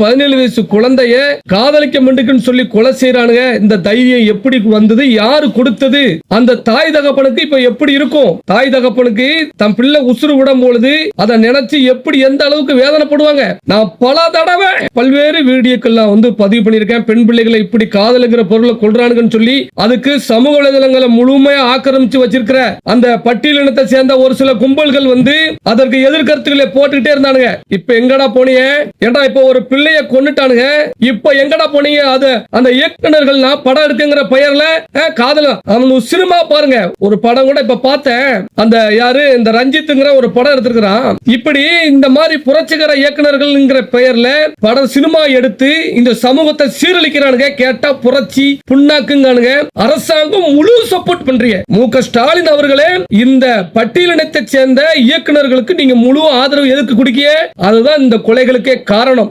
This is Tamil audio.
பதினேழு வயசு குழந்தைய காதலிக்க மண்டுக்குன்னு சொல்லி கொலை செய்யறானுங்க இந்த தைரியம் எப்படி வந்தது? யாரு கொடுத்தது? அந்த தாய் தகப்பனுக்கு இப்ப எப்படி இருக்கும்? தாய் தகப்பனுக்கு தன் பிள்ளை உசுறு விடும் பொழுது அதை நினைச்சு எப்படி எந்த அளவுக்கு வேதனைப்படுவாங்க? நான் பல தடவை பல்வேறு வீடியோக்கெல்லாம் வந்து பதிவு பண்ணியிருக்கேன். பெண் பிள்ளைகளை இப்படி காதலுங்கிற பொருளை கொள்றானுங்கன்னு சொல்லி அதுக்கு சமூக வலைதளங்களை முழுமையா ஆக்கிரமிச்சு வச்சிருக்கிற அந்த பட்டியலினத்தை சேர்ந்த ஒரு சில கும்பல்கள் வந்து அதற்கு எதிர்கருத்துக்களை போட்டுக்கிட்டே இருந்தானுங்க. இப்ப எங்கடா போனீங்க ஏன்டா இப்ப ஒரு பிள்ளைய கொன்னுட்டானுங்க. இப்ப எங்கடா போனீங்க? அது அந்த இயக்குனர்கள்னா படம் எடுக்குங்கிற பெயர்ல காதல. அவங்க சினிமா பாருங்க. ஒரு படம் கூட இப்ப பார்த்தேன். அந்த யாரு? இந்த ரஞ்சித்ங்கிற ஒரு படம் எடுத்திருக்கிறான். இப்படி இந்த மாதிரி புரட்சிகர இயக்குநர்கள்ங்கிற பெயர்ல படம் சினிமா எடுத்து இந்த சமூகத்தை சீரழிக்கிறானுங்க. கேட்டா புரட்சி புண்ணாக்குங்கானுங்க. அரசாங்கம் முழு சப்போர்ட் பண்றீங்க. மு க ஸ்டாலின் அவர்களே இந்த பட்டியலினத்தை சேர்ந்த இயக்குநர்களுக்கு நீங்க முழு ஆதரவு எதுக்கு குடிக்கிய? அதுதான் இந்த கொலைகளுக்கே காரணம்.